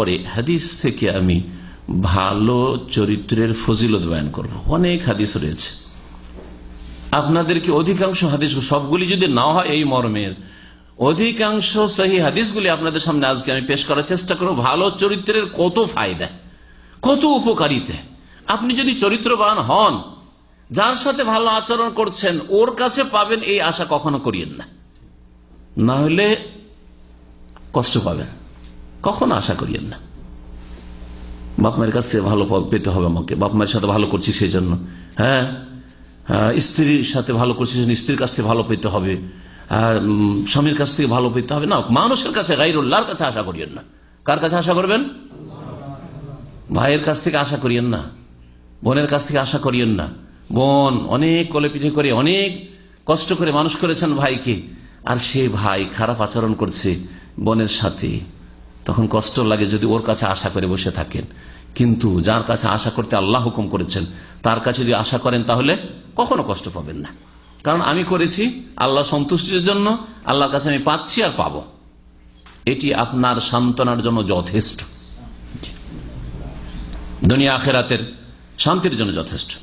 পরে হাদিস থেকে আমি ভালো চরিত্রের ফজিলত বয়ান করব। অনেক হাদিস রয়েছে। আপনাদেরকে অধিকাংশ হাদিস, সবগুলি যদি না হয় এই মর্মের, অধিকাংশ সেই হাদিসগুলি আপনাদের সামনে আজকে আমি পেশ করার চেষ্টা করব। ভালো চরিত্রের কত ফায়দা, কত উপকারিতা। আপনি যদি চরিত্রবান হন, যার সাথে ভালো আচরণ করছেন, ওর কাছে পাবেন এই আশা কখনো করিয়েন না। না হলে কষ্ট পাবেন। কখনো আশা করিয়েন না। বাপ মায়ের কাছ থেকে ভালো পেতে হবে আমাকে। বাপ মায়ের সাথে ভালো করছি সেই জন্য হ্যাঁ স্ত্রীর সাথে ভালো করছি স্ত্রীর কাছ থেকে ভালো পেতে হবে। স্বামীর কাছ থেকে ভালো পেতে হবে। না, মানুষের কাছে, গাইরুল্লাহর কাছে আশা করিয়েন না। কার কাছে আশা করবেন? ভাইয়ের কাছ থেকে আশা করিয়েন না। বোনের কাছ থেকে আশা করিয়েন না। বোন অনেক কলে পিঠে করে, অনেক কষ্ট করে মানুষ করেছেন ভাইকে। আর সে ভাই খারাপ আচরণ করছে বোনের সাথে। তখন কষ্ট লাগে যদি ওর কাছে আশা করে বসে থাকেন। কিন্তু যার কাছে আশা করতে আল্লাহ হুকুম করেছেন, তার কাছে যদি আশা করেন তাহলে কখনো কষ্ট পাবেন না। কারণ আমি করেছি, আল্লাহ সন্তুষ্টির জন্য, আল্লাহর কাছে আমি পাচ্ছি আর পাব। এটি আপনার সান্ত্বনার জন্য যথেষ্ট। দুনিয়া আখেরাতের শান্তির জন্য যথেষ্ট।